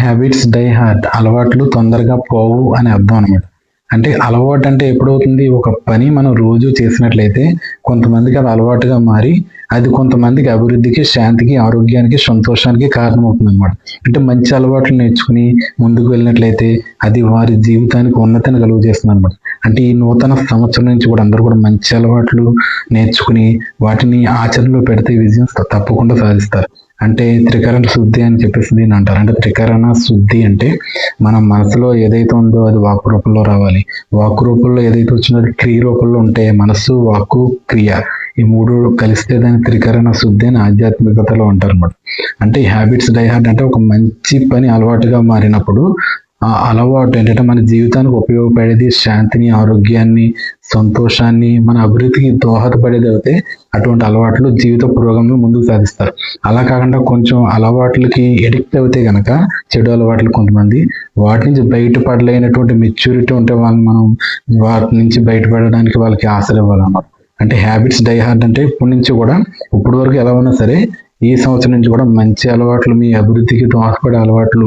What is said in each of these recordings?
Habits die hard అలవాట్లు తొందరగా పోవు అని అర్థం అనమాట అంటే అలవాటు అంటే ఎప్పుడవుతుంది? ఒక పని మనం రోజు చేసినట్లయితే కొంతమందికి అది అలవాటుగా మారి అది కొంతమందికి అభివృద్ధికి శాంతికి ఆరోగ్యానికి సంతోషానికి కారణమవుతుంది అనమాట అంటే మంచి అలవాట్లు నేర్చుకుని ముందుకు వెళ్ళినట్లయితే అది వారి జీవితానికి ఉన్నతిని కలుగు చేస్తుంది అనమాట అంటే ఈ నూతన సంవత్సరం నుంచి కూడా అందరూ కూడా మంచి అలవాట్లు నేర్చుకుని వాటిని ఆచరణలో పెడితే విజయం తప్పకుండా సాధిస్తారు. అంటే త్రికరణ శుద్ధి అని చెప్పేసి దీన్ని అంటారు. అంటే త్రికరణ శుద్ధి అంటే మన మనసులో ఏదైతే ఉందో అది వాక్ రూపంలో రావాలి. వాక్ రూపంలో ఏదైతే వచ్చిందో క్రియ రూపంలో ఉంటే మనసు వాక్కు క్రియ. ఈ మూడు కలిస్తే దాని త్రికరణ శుద్ధి అని ఆధ్యాత్మికతలో అంటారు అనమాట అంటే హ్యాబిట్స్ డైహార్ట్ అంటే ఒక మంచి పని అలవాటుగా మారినప్పుడు ఆ అలవాటు ఏంటంటే మన జీవితానికి ఉపయోగపడేది శాంతిని ఆరోగ్యాన్ని సంతోషాన్ని మన అభివృద్ధికి దోహదపడేది అయితే అటువంటి అలవాట్లు జీవిత పురోగంలో ముందుకు సాధిస్తారు. అలా కాకుండా కొంచెం అలవాట్లకి ఎడిక్ట్ అవుతే కనుక చెడు అలవాట్లు కొంతమంది వాటి నుంచి బయటపడలేనటువంటి మెచ్యూరిటీ ఉంటే వాళ్ళు మనం వాటి నుంచి బయటపడడానికి వాళ్ళకి ఆశలు ఇవ్వాలన్నమాట అంటే హ్యాబిట్స్ డైహార్డ్ అంటే ఇప్పటి నుంచి కూడా ఇప్పటి వరకు ఎలా ఉన్నా సరే ఈ సంవత్సరం నుంచి కూడా మంచి అలవాట్లు మీ అభివృద్ధికి దోహదపడే అలవాట్లు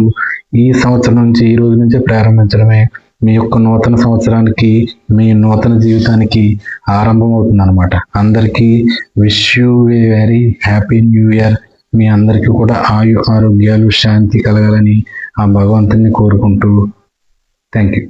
ఈ సంవత్సరం నుంచి ఈ రోజు నుంచే ప్రారంభించడమే మీ యొక్క నూతన సంవత్సరానికి మీ నూతన జీవితానికి ఆరంభం అవుతుంది అనమాట అందరికీ wish you very happy new year మీ అందరికీ కూడా ఆయు ఆరోగ్యాలు శాంతి కలగాలని ఆ భగవంతుని కోరుకుంటూ. Thank you